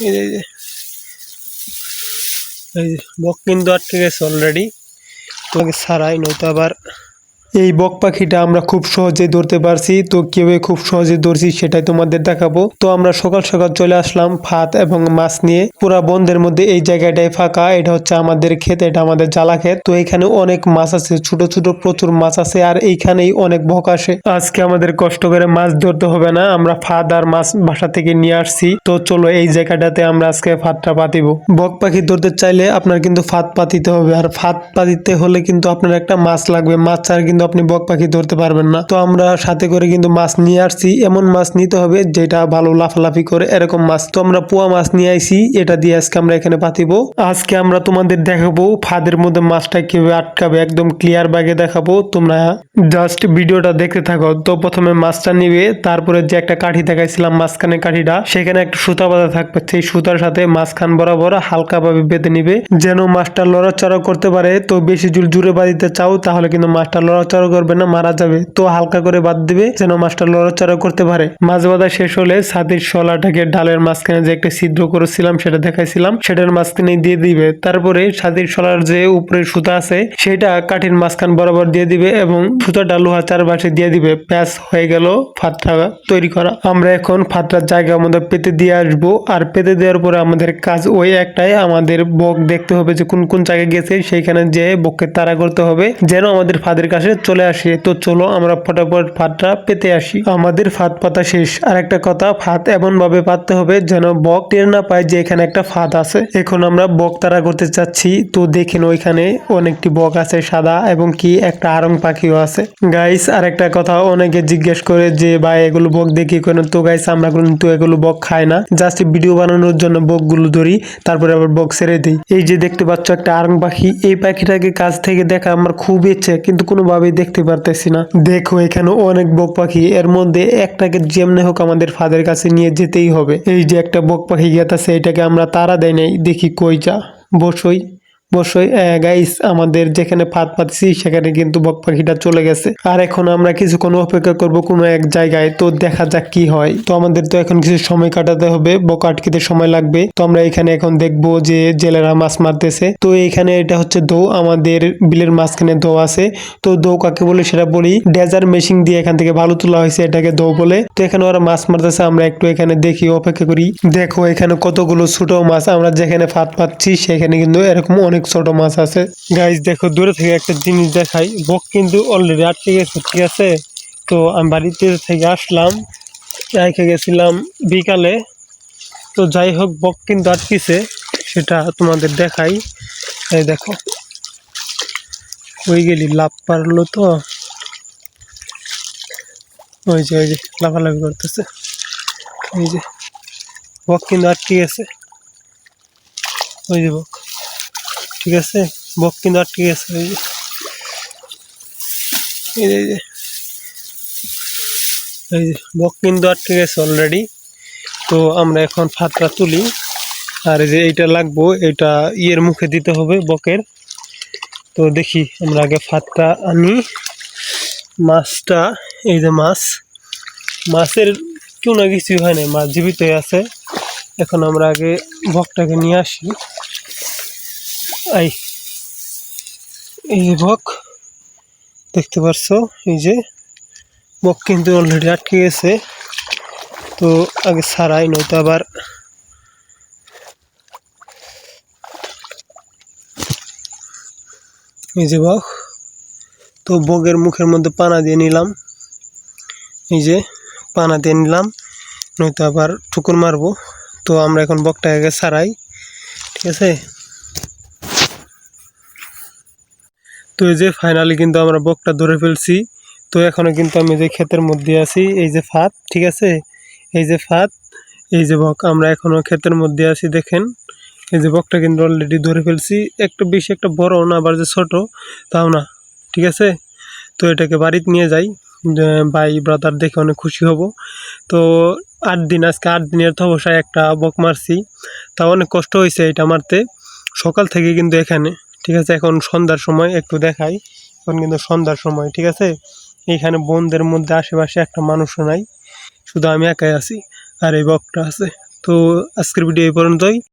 এই যে এই বক কিন্তু আটকে গেছে অলরেডি তোমাকে ছাড়াই নয়তো আবার এই বক পাখিটা আমরা খুব সহজে ধরতে পারছি। তো কীভাবে খুব সহজে ধরছি সেটাই তোমাদের দেখাবো। তো আমরা সকাল সকাল চলে আসলাম ভাত এবং মাছ নিয়ে। পুরা বন্ধের মধ্যে এই জায়গাটাই ফাঁকা। এটা হচ্ছে আমাদের ক্ষেত, এটা আমাদের জ্বালা ক্ষেত। তো এখানে অনেক মাছ আছে, ছোট ছোট প্রচুর মাছ আছে আর এইখানেই অনেক বক আসে। আজকে আমাদের কষ্ট করে মাছ ধরতে হবে না। আমরা ফাদ আর মাছ বাসা থেকে নিয়ে আসছি। তো চলো এই জায়গাটাতে আমরা আজকে ফাদটা পাতিব। বক পাখি ধরতে চাইলে আপনার কিন্তু ফাদ পাতিতে হবে। আর ফাঁদ পাতিতে হলে কিন্তু আপনার একটা মাছ লাগবে। মাছ ছাড়া কিন্তু আপনি বক পাখি ধরতে পারবেন না। তো আমরা সাথে করে কিন্তু মাছ নিয়ে আসছি। এমন মাছ নিতে হবে যেটা ভালো লাফালাফি করে এরকম মাছ। তো আমরা পোয়া মাছ নিয়ে আইছি। এটা দিয়ে আজকে আমরা এখানে পাতিব। আজকে আমরা তোমাদের দেখাবো ফাদের মধ্যে মাছটা কীভাবে আটকাবে। একদম ক্লিয়ার বাগে দেখাবো। তোমরা জাস্ট ভিডিওটা দেখতে থাকো। তো প্রথমে মাছটা নিবে। তারপরে যে একটা কাঠি দেখাইছিলাম মাঝখানে কাঠিটা, সেখানে একটা সুতা বাঁধা থাকবে। সেই সুতার সাথে মাঝখান বরাবর হালকাভাবে বেঁধে নিবে। যেন মাছটা লড়াচড়া করতে পারে। তো বেশি জোর জুড়ে বাঁধিতে চাও, তাহলে কিন্তু মাছটা লড়াচড়া করবে না, মারা যাবে। তো হালকা করে বাদ দিবে যেন মাছটা লড়াচড়া করতে পারে। মাছ বাঁধা শেষ হলে ছাদের শলাটাকে ডালের মাঝখানে যে একটা ছিদ্র করেছিলাম, সেটা দেখাইছিলাম। সেটার মাঝখানে দিয়ে দিবে। তারপরে ছাদের শলার যে উপরে সুতা আছে, সেটা কাঠির মাঝখান বরাবর দিয়ে দিবে এবং সুতাটা লোহা চারপাশে দিয়ে দিবে। প্যাঁচ হয়ে গেল ফাতটা তৈরি করা। আমরা এখন ফাতরার জায়গা মধ্যে পেতে দিয়ে আসব। আর পেতে দেওয়ার পরে আমাদের কাজ ওই একটাই। আমাদের বক দেখতে হবে যে কোন কোন জায়গায় গেছে, সেইখানে যে বককে তাড়া করতে হবে। যেন আমাদের ফাদের কাছে চলে আসে। তো চলো আমরা ফটাফট ফাতটা পেতে আসি। আমাদের ফাত পাতা শেষ। আর একটা কথা ফাত এমন ভাবে পাততে হবে যেন বক টের না পায় যে এখানে একটা ফাত আছে। এখন আমরা বক তাড়া করতে চাচ্ছি। তো দেখেন ওইখানে অনেকটি বক আছে, সাদা এবং কি একটা আরং পাখিও আছে। গাইস আর একটা কথা, অনেকে জিজ্ঞেস করে যে, ভাই, এগুলো বক দেখি কেন তো গাইস আমরা কিন্তু এগুলো বক খাই না। জাস্ট ভিডিও বানানোর জন্য বকগুলো ধরি, তারপরে আবার বক ছেড়ে দিই। এই যে দেখতে পাচ্ছ একটা আরং পাখি, এই পাখিটাকে কাছ থেকে দেখা আমার খুব ইচ্ছে, কিন্তু কোনোভাবেই দেখতে পারতেছি না। দেখো, এখানে অনেক বক পাখি। এর মধ্যে একটাকে যেমনে হোক আমাদের ফাদের কাছে নিয়ে যেতেই হবে। এই যে একটা বক পাখি গেতাছে, এটাকে আমরা তারা দেয় নাই। দেখি কই যা বসই। অবশ্যই গাইস আমাদের যেখানে ফাঁদ পাচ্ছি, সেখানে কিন্তু বক পাখিটা চলে গেছে। আর এখন আমরা কিছুক্ষণ অপেক্ষা করব কোনো এক জায়গায়, তো দেখা যাক কি হয়। তো আমাদের তো এখন কিছু সময় কাটাতে হবে, বক আটকিতে সময় লাগবে। তো আমরা এখানে এখন দেখব যে জেলেরা মাছ মারতেছে। তো এখানে এটা হচ্ছে দৌ, আমাদের বিলের মাঝখানে দৌ আছে। তো দৌ কাকে বলে সেটা বলি ডেজার মেশিন দিয়ে এখান থেকে ভালো তোলা হয়েছে এটাকে দৌ বলে। তো এখানে ওরা মাছ মারতেছে, আমরা একটু এখানে দেখি, অপেক্ষা করি। দেখো, এখানে কতগুলো ছোট মাছ, আমরা যেখানে ফাঁদ পাচ্ছি, সেখানে কিন্তু এরকম অনেক ছোট মাছ আছে। গাইজ দেখো, দূরে থেকে একটা জিনিস দেখাই। বক কিন্তু অলরেডি আটকে গেছে, ঠিক আছে? তো আমি বাড়িতে থেকে আসলাম, রেখে গেছিলাম বিকালে। তো যাই হোক, বক কিন্তু আটকিছে, সেটা তোমাদের দেখাই। এই দেখো ওই গেলি লাভ পারল তো? ওই যে ওই যে, লাফালাফি করতেছে। এই যে, বক কিন্তু আটকে গেছে। ওই যে বক। ঠিক আছে? বক কিন্তু আটকে গেছে এই যে, এই যে এই যে। বক কিন্তু আটকে গেছে অলরেডি তো আমরা এখন ফাতটা তুলি। আর এই যে এইটা লাগবো এটা ইয়ের মুখে দিতে হবে বকের। তো দেখি আমরা আগে ফাতটা আনি। মাছটা এই যে মাছ। মাছের কেউ না কিছুই হয় না মাছ জীবিতই আছে। এখন আমরা আগে বকটাকে নিয়ে আসি। আই এই বক, দেখতে পারছ, এই যে বক কিন্তু অলরেডি আটকে গেছে। তো আগে ছাড়াই নয়তো আবার এই যে বক, তো বগের মুখের মধ্যে পানা দিয়ে নিলাম। এই যে পানা দিয়ে নিলাম, নয়তো আবার ঠুকুর মারবো। তো আমরা এখন বকটাকে ছাড়াই ঠিক আছে? তো এই যে ফাইনালি কিন্তু আমরা বকটা ধরে ফেলছি। তো এখনও কিন্তু আমি যে ক্ষেতের মধ্যে আছি, এই যে ফাঁদ, ঠিক আছে? এই যে ফাঁদ, এই যে বক, আমরা এখনও ক্ষেতের মধ্যে আছি, দেখেন। এই যে বকটা কিন্তু অলরেডি ধরে ফেলছি। একটা বেশি, একটা বড় না, আবার যে ছোট, তাও না, ঠিক আছে? তো এটাকে বাড়িতে নিয়ে যাই। ভাই ব্রাদার দেখে অনেক খুশি হব। তো আট দিন, আজকে আট দিনের তবসায় একটা বক মারছি। তা অনেক কষ্ট হয়েছে এটা মারতে। সকাল থেকে কিন্তু এখানে ঠিক আছে, এখন সন্ধ্যার সময় একটু দেখাই। এখন কিন্তু সন্ধ্যার সময়, ঠিক আছে? এইখানে বনদের মধ্যে আশেপাশে একটা মানুষও নাই। শুধু আমি একাই আছি, আর এই বকটা আছে। তো আজকের ভিডিও এই পর্যন্তই।